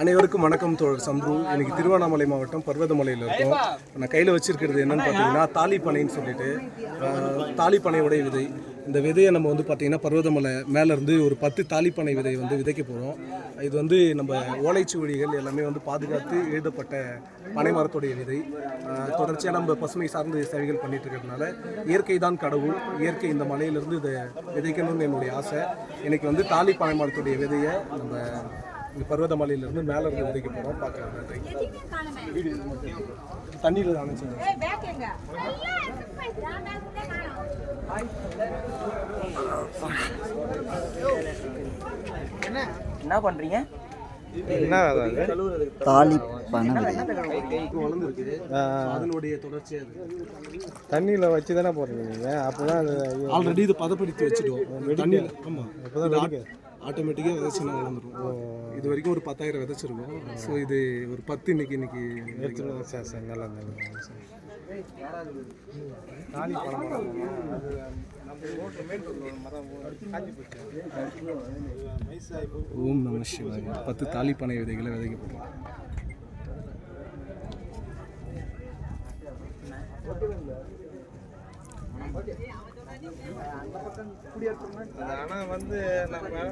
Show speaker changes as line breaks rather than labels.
அனைவருக்கும் வணக்கம் தோழர் சம்பு. இன்னைக்கு திருவண்ணாமலை மாவட்டம் பர்வதமலையில் இருக்கோம். நான் கையில் வச்சிருக்கிறது என்னன்னு பார்த்தீங்கன்னா தாலிப்பனைன்னு சொல்லிட்டு தாலிப்பனையுடைய விதை. இந்த விதையை நம்ம வந்து பார்த்திங்கன்னா பர்வதமலை மேலேருந்து ஒரு பத்து தாலிப்பனை விதை வந்து விதைக்க போகிறோம் இது வந்து நம்ம ஓலைச்சுவடிகள் எல்லாமே வந்து பாதுகாத்து எழுதப்பட்ட பனை மரத்துடைய விதை தொடர்ச்சியாக நம்ம பசுமை சார்ந்த சேவைகள் பண்ணிட்டு இருக்கிறதுனால இயற்கை தான் கடவுள் இயற்கை இந்த மலையிலேருந்து இதை விதைக்கணும்னு என்னுடைய ஆசை. எனக்கு வந்து தாலி பனை மரத்துடைய விதையை நம்ம இந்த பர்வதமலையிலிருந்து மேலே இருந்து விதைக்க போகிறோம் பார்க்கலாம். நன்றி. தண்ணியில் தானே
என்ன
அது? தண்ணியில் வச்சு தானே போடுறீங்க? நீங்கள் அப்போ தான் அது
ஆல்ரெடி இது பதப்படுத்தி வச்சுட்டோம். தண்ணியில் ஆமாம் ஆட்டோமேட்டிக்காக விதைச்சுனா வளர்ந்துரும் இது வரைக்கும் ஒரு பத்தாயிரம் விதைச்சிருக்கோம். ஸோ இது ஒரு பத்து இன்னைக்கு இன்னைக்கு
சரி சரி நல்லா நல்லா
ஓம் நம சிவாய. பத்து தாலிப்பனை விதைகளை விதைக்க போகிறோம்
ஆனால் வந்து நம்ம